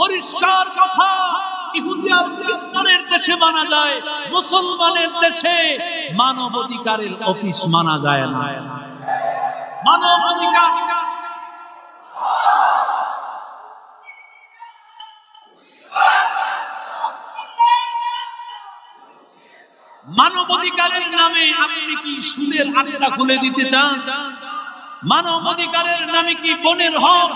পরিষ্কার কথা। ইহুদি খ্রিস্টানের দেশে মানা যায়, মুসলমানের দেশে মানব অধিকারের অফিস মানা যায় না। মানব অধিকার মানব অধিকারের নামে আপনি কি সুদের আড্ডা খুলে দিতে চান? মানব অধিকারের নামে কি বোনের হক,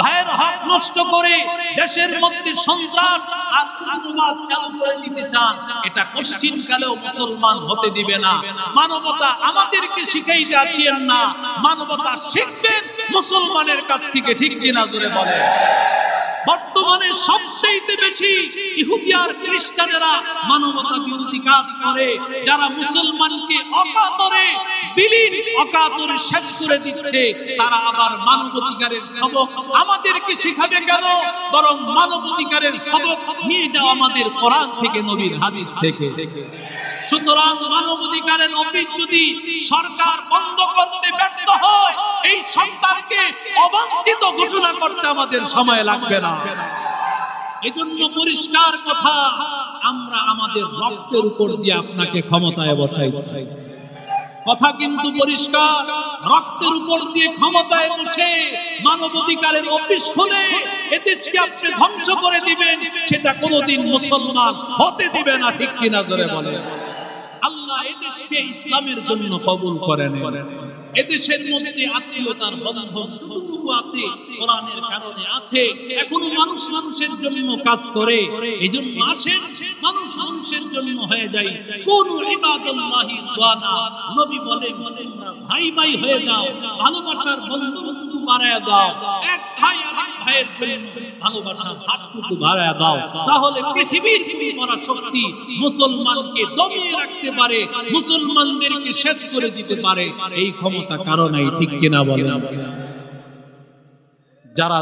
ভাইয়ের হক নষ্ট করে দেশের মধ্যে সন্ত্রাস আর উগ্রবাদ চালু করে দিতে চান? এটা পশ্চিম কালেও মুসলমান হতে দিবে না। মানবতা আমাদেরকে শিখাইতে আসিয়েন না। মানবতা শিখবেন মুসলমানের কাছ থেকে, ঠিক কিনা জোরে বলে বর্তমানে সবচেয়ে বেশি ইহুদি আর খ্রিস্টানেরা মানবতা বিরোধী কাজ করে, যারা মুসলমানকে অকাতরে, বিলীন অকাতরে শেষ করে দিচ্ছে, তারা আবার মানবাধিকারের সবক আমাদেরকে শিখাবে কেন? বরং মানবাধিকারের সবক নিয়ে যাও আমাদের কোরআন থেকে, নবীর হাদিস থেকে। সুতরাং মানবাধিকারের অফিস যদি সরকার ঘোষণা করতে আমাদের সময় লাগবে না। এজন্য পরিষ্কার কথা, আমরা আমাদের রক্তের উপর দিয়ে আপনাকে ক্ষমতায় বসাইছি। কথা কিন্তু পরিষ্কার, রক্তের উপর দিয়ে ক্ষমতায় বসে মানবাধিকারের অফিস খুলে এদেশকে আপনি ধ্বংস করে দিবেন, সেটা কোনোদিন মুসলমান হতে দিবে না, ঠিক কিনা জোরে বলে আল্লাহ এদেশকে ইসলামের জন্য কবুল করেন। এদেশের মধ্যে আত্মীয়তার বন্ধন যতটুকু আছে কোরআনের কারণে আছে, এখনও মানুষ মানুষের জন্য কাজ করে। এই জন্য আসেন, মানুষ মানুষের জন্য হয়ে যায়। কোন ইবাদুল্লাহি দানা নবী বলেন তোমরা ভাই ভাই হয়ে যাও, ভালোবাসার বন্ধু বন্ধু বাড়ায় দাও। এক ভাই আরেক ভাইয়ের জন্য ভালোবাসার হাতটুকু বাড়ায় দাও। তাহলে পৃথিবীর করা শক্তি মুসলমানকে দমিয়ে রাখতে পারে, মুসলমানদেরকে শেষ করে দিতে পারে। এই ক্ষমতা কারণেই ঠিক কিনা বলেন? যারা